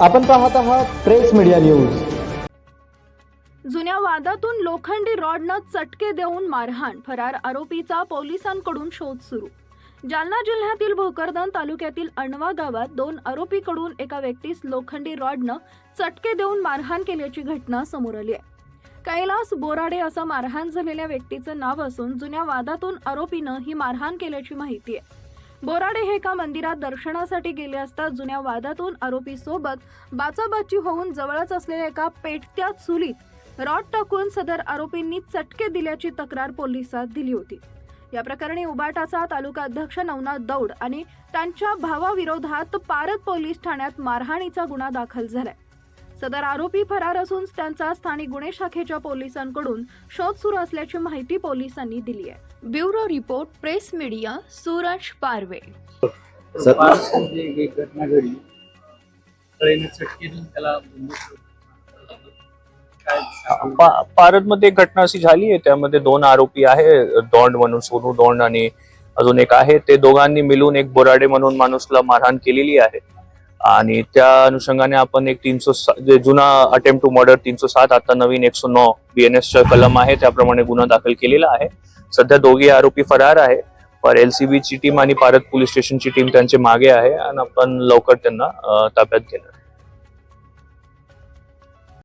आपण पाहत आहात प्रेस मीडिया न्यूज. जुन्या वादातून लोखंडी रॉडनं चटके देऊन मारहाण फरार आरोपीचा पोलिसांकडून शोध सुरू. जालना जिल्ह्यातील भोकरदन तालुक्यातील अणवा गावात दोन आरोपीकडून एका व्यक्तीस लोखंडी रॉडनं चटके देऊन मारहाण केल्याची घटना समोर आली आहे. कैलास बोराडे असं मारहाण झालेल्या व्यक्तीचं नाव असून जुन्या वादातून आरोपीनं ही मारहाण केल्याची माहिती आहे. बोराडे हे एका मंदिरात दर्शनासाठी गेले असता जुन्या वादातून आरोपी सोबत बाचाबाची होऊन जवळच असलेल्या एका पेटत्या चुलीत रॉड टाकून सदर आरोपींनी चटके दिल्याची तक्रार पोलिसात दिली होती. या प्रकरणी उबाटाचा तालुका अध्यक्ष नवनाथ दौड आणि त्यांच्या भावाविरोधात पारत पोलीस ठाण्यात मारहाणीचा गुन्हा दाखल झालाय. सदर आरोपी फरार असून त्यांचा स्थानिक गुन्हे शाखेच्या पोलिसांकडून शोध सुरू असल्याची माहिती पोलिसांनी दिली आहे. Bureau report press media Suraj Parve. एक घटना घडली. पारदमध्ये एक घटना अशी झाली आहे. त्यामध्ये दोन आरोपी आहे दोंड म्हणून सोनू दोंड आणि अजून एक आहे. ते दोघांनी मिळून एक बोराडे म्हणून माणूसला मारहाण केलेली आहे. आणि त्या अनुषंगाने आपण एक तीनशे जे जुना अटेम्प्ट टू मर्डर तीनशे सात आता नवीन एकशे नऊ बीएनएसचं कलम आहे त्याप्रमाणे गुन्हा दाखल केलेला आहे. सध्या दोघे आरोपी फरार आहे. पर एलसीबी ची टीम आणि पारत पोलीस स्टेशनची टीम त्यांचे मागे आहे आणि आपण लवकर त्यांना ताब्यात घेणार.